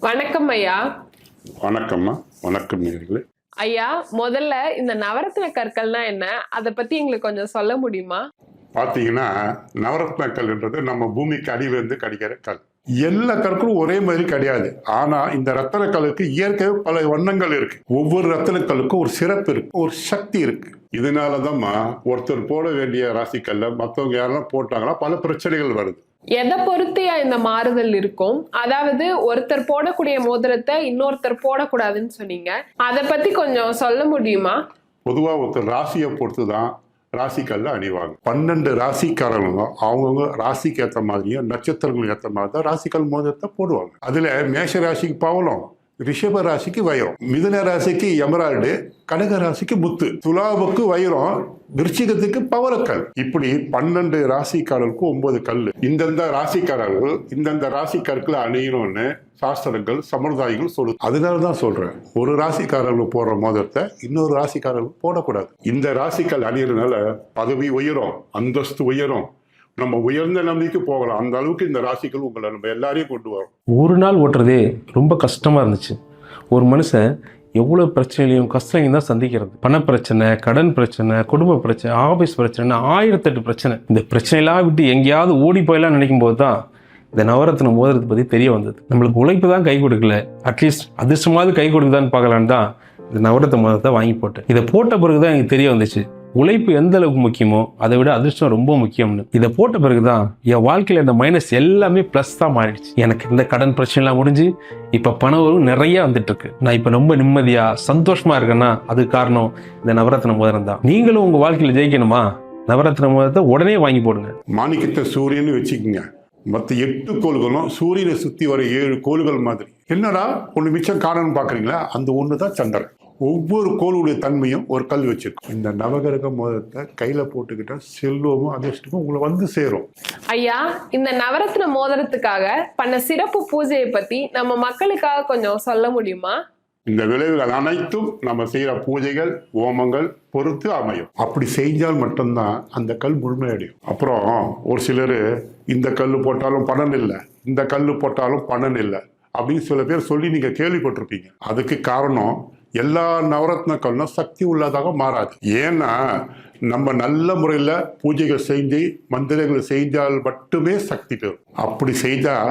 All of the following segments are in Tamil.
வணக்கம் ஐயா. வணக்கம்மா. வணக்கம் நேர்களே. ஐயா முதல்ல இந்த நவரத்ன கற்கள்னா என்ன? அதை பத்தி எங்களுக்கு கொஞ்சம் சொல்ல முடியுமா? பார்த்தீங்கன்னா நவரத்ன கல்ன்றது நம்ம பூமிக்கு அடியிலிருந்து கிடைக்கிற கல். எல்லா கற்களும் ஒரே மாதிரி கிடையாது. ஆனா இந்த ரத்தன கல்லுக்கு இயற்கை பல வண்ணங்கள் இருக்கு. ஒவ்வொரு ரத்தன கல்லுக்கும் ஒரு சிறப்பு இருக்கு. ஒரு சக்தி இருக்கு. இதனாலதாம்மா ஒருத்தர் போட வேண்டிய ராசிக்கல்ல மற்றவங்க யாரெல்லாம் போட்டாங்கன்னா பல பிரச்சனைகள் வருது. எதை பொறுத்தியா இந்த மாறுதல் இருக்கும்? அதாவது ஒருத்தர் போடக்கூடிய மோதிரத்தை இன்னொருத்தர் போடக்கூடாதுன்னு சொன்னீங்க. அதை பத்தி கொஞ்சம் சொல்ல முடியுமா? பொதுவா ஒருத்தர் ராசியை பொறுத்து தான் ராசிக்கல்ல அணிவாங்க. பன்னெண்டு ராசிக்காரங்க அவங்கவுங்க ராசிக்கு ஏற்ற மாதிரியும் நட்சத்திரங்களுக்கு ஏற்ற மாதிரி தான் ராசிக்கல் மோதிரத்தை போடுவாங்க. அதுல மேஷ ராசிக்கு பவளம் ரிஷப ராசிக்கு வைரம். மிதுன ராசிக்கு எமரால்டு கடக ராசிக்கு முத்து துலாவுக்கு வைரம் விருச்சிகத்துக்கு பவரக்கல். இப்படி பன்னெண்டு ராசிக்காரர்களுக்கு ஒன்பது கல். இந்தந்த ராசிக்காரர்கள் இந்தந்த ராசிக்கற்களை அணியணும்னு சாஸ்திரங்கள் சம்பிரதாயங்கள் சொல்லு அதனால தான் சொல்றேன். ஒரு ராசிக்காரர்கள் போடுற மோதிரத்தை இன்னொரு ராசிக்காரர்கள் போடக்கூடாது. இந்த ராசிக்கால் அணியறதுனால பதவி உயரும் அந்தஸ்து உயரும் நம்ம உயர்ந்த நம்பிக்கைக்கு போகலாம். அந்த அளவுக்கு இந்த ராசிகள் உங்களை நம்ம எல்லாரையும் கொண்டு வரும். ஒரு நாள் ஓட்டுறதே ரொம்ப கஷ்டமாக இருந்துச்சு. ஒரு மனுஷன் எவ்வளோ பிரச்சனையிலையும் கஷ்டங்களையும் தான் சந்திக்கிறது. பணப்பிரச்சனை கடன் பிரச்சனை குடும்ப பிரச்சனை ஆஃபீஸ் பிரச்சனை ஆயிரத்தெட்டு பிரச்சனை. இந்த பிரச்சனையெல்லாம் விட்டு எங்கேயாவது ஓடி போயெல்லாம் நினைக்கும் போது தான் இந்த நவரத்ன மோதிரத்தை பற்றி தெரிய வந்தது. நம்மளுக்கு உழைப்பு தான் கை கொடுக்கல. அட்லீஸ்ட் அதிர்ஷ்டமாவது கை கொடுக்குதான்னு பார்க்கலான்னு தான் இந்த நவரத்த மோதிரத்தை வாங்கி போட்டேன். இதை போட்ட பிறகு தான் எனக்கு தெரிய வந்துச்சு. உழைப்பு எந்த அளவுக்கு முக்கியமோ அதை விட அதிர்ஷ்டம் ரொம்ப முக்கியம்னு. இதை போட்ட பிறகு தான் என் வாழ்க்கையில் இந்த மைனஸ் எல்லாமே ப்ளஸ் தான் மாறிடுச்சு. எனக்கு இந்த கடன் பிரச்சனைலாம் முடிஞ்சு இப்போ பணம் வரும் நிறைய வந்துட்டு இருக்கு நான் இப்போ ரொம்ப நிம்மதியா சந்தோஷமா இருக்கேன்னா அதுக்கு காரணம் இந்த நவரத்ன மோதிரம் தான். நீங்களும் உங்க வாழ்க்கையில் ஜெயிக்கணுமா? நவரத்ன மோதிரத்தை உடனே வாங்கி போடுங்க. மாணிக்கத்தை சூரியன் வச்சுக்கோங்க. மற்ற எட்டு கோள்களும் சூரியனை சுத்தி வர ஏழு கோள்கள் மாதிரி. என்னடா ஒன்று மிச்சம் காரணம்னு பார்க்குறீங்களா அந்த ஒன்று தான் சந்திரன். ஒவ்வொரு கோளுடைய தன்மையும் ஒரு கல் வச்சிருக்கும் இந்த நவகிரக மோதிரத்தை கையில போட்டுக்கிட்டா செல்வமும் அதிர்ஷ்டமும் உங்களை வந்து சேரும். ஐயா இந்த நவரத்ன மோதிரத்துக்காக பண்ண சிறப்பு பூஜையை பத்தி நம்ம மக்களுக்காக கொஞ்சம் சொல்ல முடியுமா? இந்த விளைவுகள் அனைத்தும் நம்ம செய்யற பூஜைகள் ஓமங்கள் பொறுத்து அமையும். அப்படி செஞ்சால் மட்டும்தான் அந்த கல் முழுமையடையும். அப்புறம் ஒரு சிலர் இந்த கல் போட்டாலும் பலன் இல்லை இந்த கல் போட்டாலும் பலன் இல்லை அப்படின்னு சில பேர் சொல்லி நீங்க கேள்விப்பட்டிருப்பீங்க. அதுக்கு காரணம் எல்லா நவரத்னக்களும் சக்தி உள்ளதாக மாறாது. ஏன்னா நம்ம நல்ல முறையில் பூஜைகள் செஞ்சு மந்திரங்கள் செஞ்சால் மட்டுமே சக்தி பெறும். அப்படி செஞ்சால்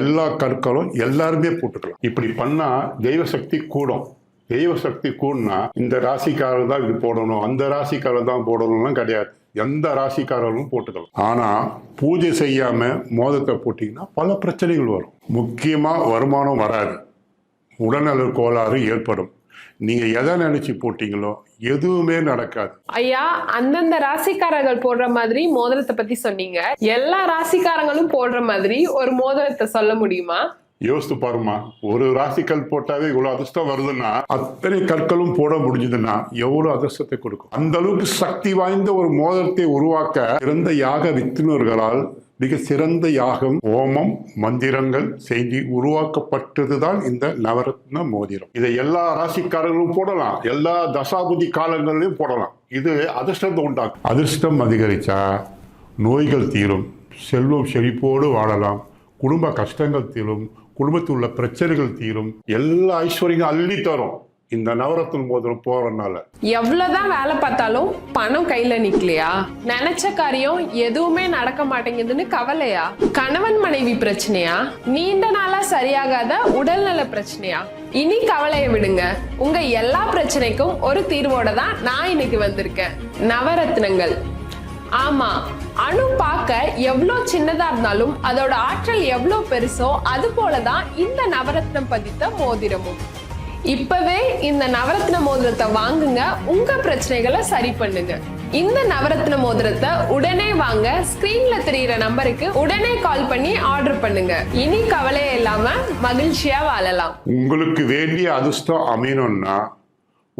எல்லா கற்களும் எல்லாருமே போட்டுக்கலாம். இப்படி பண்ணால் தெய்வ சக்தி கூடும். தெய்வ சக்தி கூடனா இந்த ராசிக்காரர் தான் இது போடணும் அந்த ராசிக்காரர் தான் போடணும்லாம் கிடையாது. எந்த ராசிக்காரர்களும் போட்டுக்கலாம். ஆனால் பூஜை செய்யாமல் மோதத்தை போட்டிங்கன்னா பல பிரச்சனைகள் வரும். முக்கியமாக வருமானம் வராது. உடல்நல கோளாறு ஏற்படும். நீங்க எதை நினைச்சு போட்டீங்களோ எதுவுமே நடக்காது. ஐயா அந்தந்த ராசிக்காரர்கள் போடுற மாதிரி மோதிரத்தை பத்தி சொன்னீங்க. எல்லா ராசிக்காரங்களும் போடுற மாதிரி ஒரு மோதிரத்தை சொல்ல முடியுமா? யோசித்து பாருமா ஒரு ராசிக்கல் போட்டாவே இவ்வளவு அதிர்ஷ்டம் வருதுன்னா அத்தனை கற்களும் போட முடிஞ்சதுன்னா எவ்வளவு அதிர்ஷ்டத்தை கொடுக்கும். அந்த அளவுக்கு சக்தி வாய்ந்த ஒரு மோதிரத்தை உருவாக்க சிறந்த யாக வித்துனர்களால் மிக சிறந்த யாகம் ஓமம் மந்திரங்கள் செய்தி உருவாக்கப்பட்டதுதான் இந்த நவரத்ன மோதிரம். இதை எல்லா ராசிக்காரர்களும் போடலாம். எல்லா தசாபுதி காலங்களிலும் போடலாம். இது அதிர்ஷ்டத்தை உண்டாக்கும். அதிர்ஷ்டம் அதிகரிச்சா நோய்கள் தீரும். செல்வம் செழிப்போடு வாழலாம். குடும்ப கஷ்டங்கள் தீரும். குடும்பத்தில் உள்ள பிரச்சனைகள் தீரும். எல்லா ஐஸ்வர்யம் அள்ளி தரும். இந்த நவரத்ன மோதிரம் போறதுனால எவ்வளவுதான் வேலை பார்த்தாலும் பணம் கையில நிக்கலையா? நினைச்ச காரியம் எதுவுமே நடக்க மாட்டேங்குதுன்னு கவலையா? கணவன் மனைவி பிரச்சனையா? நீண்ட நாளா சரியாகாத உடல்நல பிரச்சனையா? இனி கவலையை விடுங்க. உங்க எல்லா பிரச்சனைக்கும் ஒரு தீர்வோட தான் நான் இன்னைக்கு வந்திருக்கேன். நவரத்னங்கள். ஆமா அணு பார்க்க எவ்வளோ சின்னதா இருந்தாலும் அதோட ஆற்றல் எவ்வளோ பெருசோ அது போலதான் இந்த நவரத்னம் பதித்த மோதிரமும். இப்பவே இந்த நவரத்ன மோதிரத்தை வாங்குங்க. உங்க பிரச்சனைகளை சரி பண்ணுங்க. இந்த நவரத்ன மோதிரத்தை உடனே வாங்க. ஸ்கிரீன்ல தெரியுற நம்பருக்கு உடனே கால் பண்ணி ஆர்டர் பண்ணுங்க. இனி கவலையே இல்லாம மகிழ்ச்சியா வாழலாம். உங்களுக்கு வேண்டிய அதிர்ஷ்டம் அமையணும்னா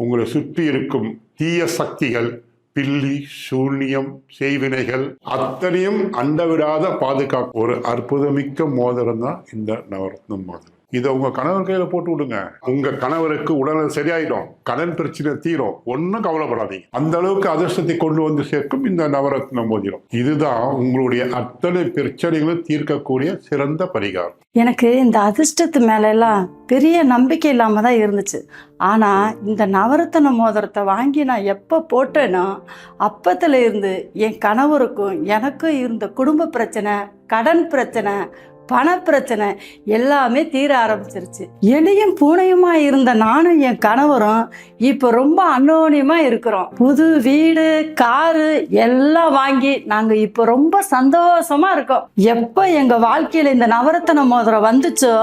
உங்களை சுற்றி இருக்கும் தீய சக்திகள் பில்லி சூன்யம் செய்வினைகள் அத்தனையும் அண்டவிடாத பாதுகாப்பு. ஒரு அற்புதமிக்க மோதிரம் தான் இந்த நவரத்னம் மோதிரம். இதை உங்க கணவர் கையில போட்டு விடுங்க. உங்க கணவருக்கு உடல் சரியாயிடும். கடன் பிரச்சனை தீரும். ஒன்றும் கவலைப்படாதீங்க. அந்த அளவுக்கு அதிர்ஷ்டத்தை கொண்டு வந்து சேர்க்கும் இந்த நவரத்ன மோதிரம். இதுதான் உங்களுடைய அத்தனை பிரச்சனைகளும் தீர்க்கக்கூடிய சிறந்த பரிகாரம். எனக்கு இந்த அதிர்ஷ்டத்து மேல எல்லாம் பெரிய நம்பிக்கை இல்லாம தான் இருந்துச்சு. ஆனா இந்த நவரத்தன மோதிரத்தை வாங்கி நான் எப்போ போட்டேனோ அப்பத்துல இருந்து என் கணவருக்கும் எனக்கும் இருந்த குடும்ப பிரச்சனை கடன் பிரச்சனை பணப்பிரச்சனை எல்லாமே தீர ஆரம்பிச்சிருச்சு. எலியும் பூனையுமா இருந்த நானும் என் கணவரும் இப்போ ரொம்ப அன்னோனியமா இருக்கிறோம். புது வீடு காரு எல்லாம் வாங்கி நாங்க இப்போ ரொம்ப சந்தோஷமா இருக்கோம். எப்போ எங்க வாழ்க்கையில இந்த நவரத்தன மோதிரம் வந்துச்சோ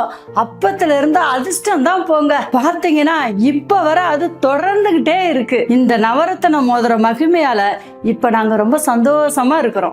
அப்பத்துல இருந்து அதிர்ஷ்டம் தான் போங்க. பார்த்தீங்கன்னா இப்ப வர அது தொடர்ந்துகிட்டே இருக்கு. இந்த நவரத்தன மோதிர மகிமையால இப்ப நாங்க ரொம்ப சந்தோஷமா இருக்கிறோம்.